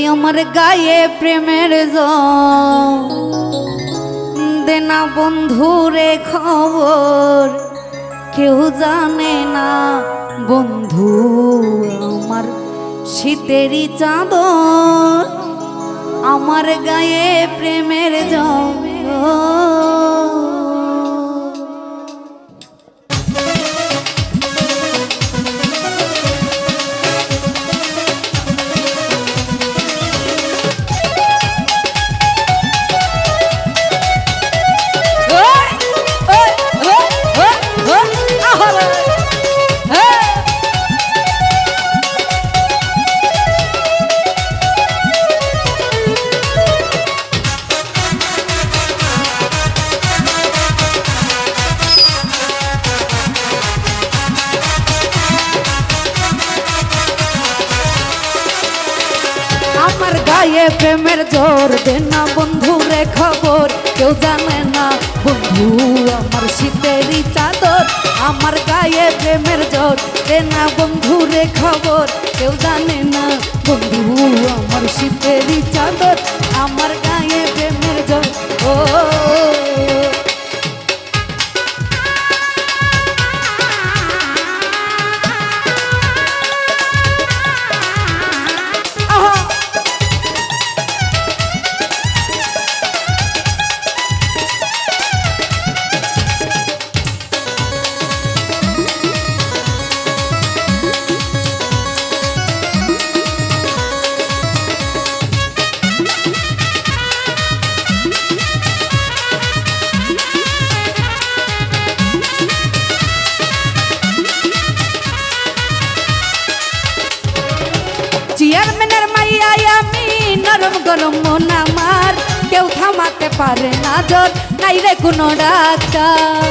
ওই আমার গায়ে প্রেমের জল। বন্ধু রে খবর, কেউ জানে না বন্ধু আমার শীতেরই চাদর। আমার গায়ে প্রেমের জল। গায়ে প্রেমের জোর, দে না বন্ধু রে খবর। কেউ জানে না, বন্ধু আমার শীতেরই চাদর। আমার গায়ে প্রেমের জোর, দে না বন্ধু রে খবর। কেউ জানে না, বন্ধু আমার শীতেরই চাদর। আমার গায়ে নরম গরম মন আমার। কেউ থামাতে পারে না জোর নাই রে কোনো ডাক্তার।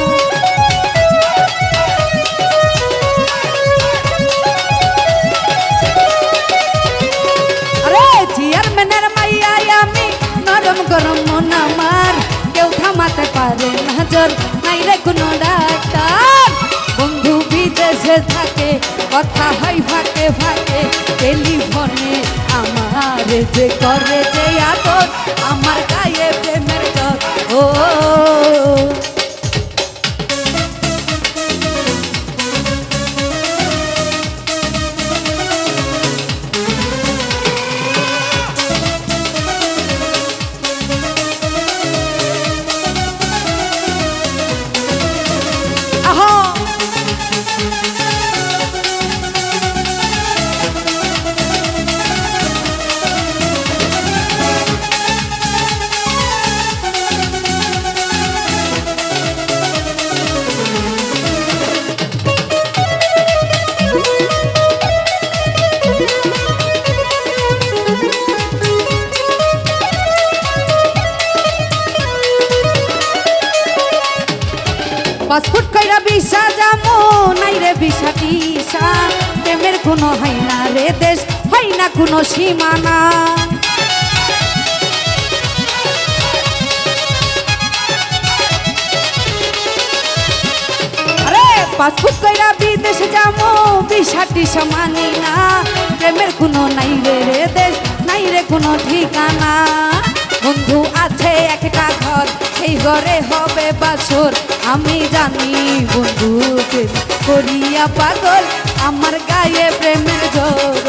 গরম মন আমার। কেউ থামাতে পারে না জোর নাই রে কোনো ডাক্তার। বন্ধু বিদেশে থাকে, কথা হয় ফাঁকে ফাঁকে। যে করে যে আদর পাসপোর্ট কইরা বিশা যামো, নাই রে বিশা টিসা। প্রেমের কোনো হয় না রে দেশ, হয় না কোনো সীমানা। পাসপোর্ট কইরা বিদেশে যামো বিশা টিসা মানি না। প্রেমের কোনো নাই রে রে দেশ, নাই রে কোনো ঠিকানা। বন্ধু আছে সেই ঘরে হবে বাছর। আমি জানি বন্ধুকে করিয়া পাগল আমার গায়ে প্রেমের জোর।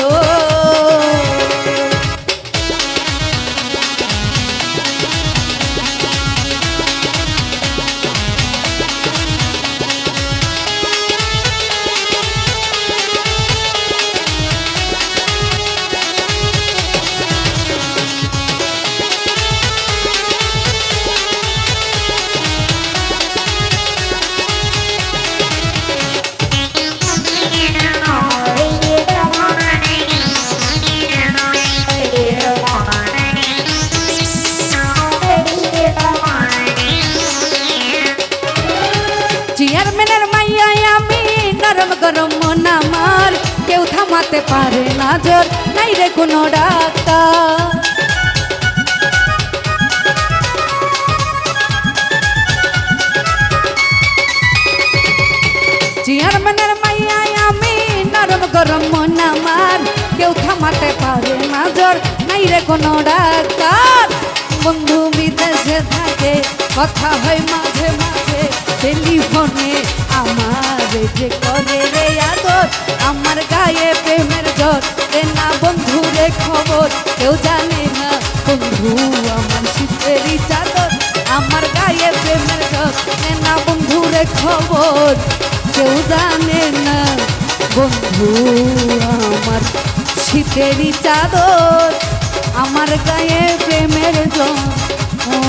থামাতে পারে না জোর নাই রে কোনো ডাক্তার। চেয়ারম্যানের মাইয়াই আমি নরম গরম মন আমার কেউ থামাতে পারে না জোর নাই রে কোনো ডাক্তার। বন্ধু বিদেশে থাকে, কথা হয় মাঝে মাঝে। টেলিফোনে আমার যে করে রে আদর। আমার গায়ে প্রেমের জ্বর এ না বন্ধু রে খবর, কেউ জানে না। বন্ধু, আমার শীতেরই চাদর, আমার গায়ে প্রেমের জ্বর এ না বন্ধু রে খবর, কেউ জানে না। বন্ধু, আমার শীতেরই চাদর, আমার গায়ে প্রেমের জ্বর ও